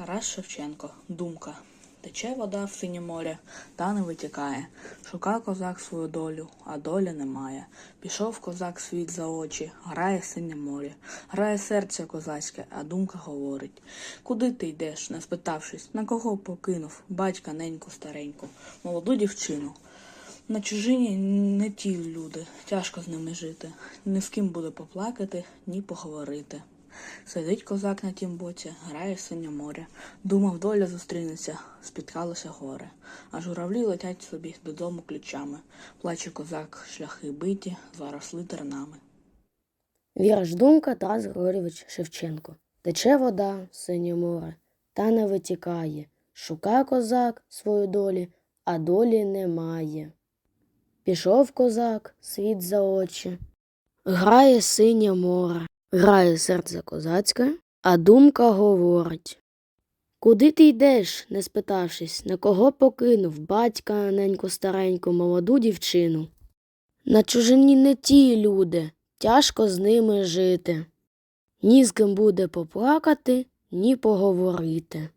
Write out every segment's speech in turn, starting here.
Тарас Шевченко. Думка. Тече вода в синє море, та не витікає. Шукав козак свою долю, а долі немає. Пішов козак світ за очі, грає синє море, грає серце козацьке, а думка говорить. Куди ти йдеш, не спитавшись, на кого покинув батька неньку стареньку, молоду дівчину. На чужині не ті люди, тяжко з ними жити. Ні з ким буде поплакати, ні поговорити. Сидить козак на тім боці, грає синє море. Думав, доля зустрінеться, спіткалося горе. А журавлі летять собі додому ключами. Плаче козак, шляхи биті, заросли тернами. Вірш думка Тарас Григорійович Шевченко. Тече вода, синє море, та не витікає. Шукає козак свою долі, а долі немає. Пішов козак, світ за очі. Грає синє море, грає серце козацьке, а думка говорить. Куди ти йдеш, не спитавшись, на кого покинув батька, неньку стареньку, молоду дівчину? На чужині не ті люди, тяжко з ними жити. Ні з ким буде поплакати, ні поговорити.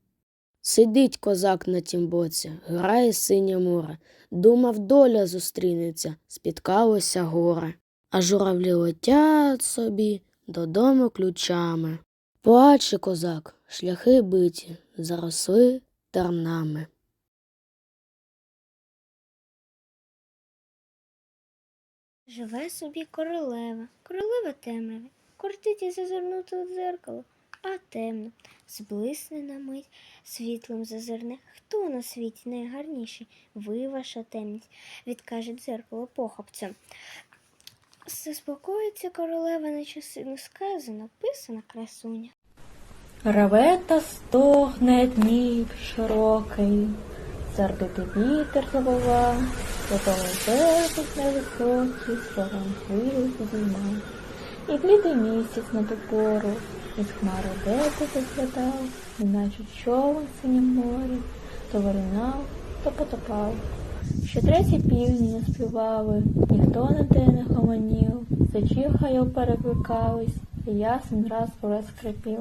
Сидить козак на тім боці, грає синє море, думав, доля зустрінеться, спіткалося горе. А журавлі летять собі додому ключами. Плаче козак, шляхи биті, заросли тернами. Живе собі королева, королева кортить і зазирнути у дзеркало, а темно, зблисне на мить, світлом зазирне. Хто на світі найгарніший? Ви, ваша темність, відкаже дзеркало похапцем. Заспокоїться королева на часи сказано, писана красуня. Реве та стогне днів широкий, сердитий вітер завова, Святого берег невисокий, словом хвилю підійма. І блідий місяць на ту пору, із хмари дети заглядав, неначе човен синім морі, то виринав, то потопав. Ще треті півні не співали, ніхто на те не гомонів, Зачі хайов перекликались, і ясен раз пораз скрипів.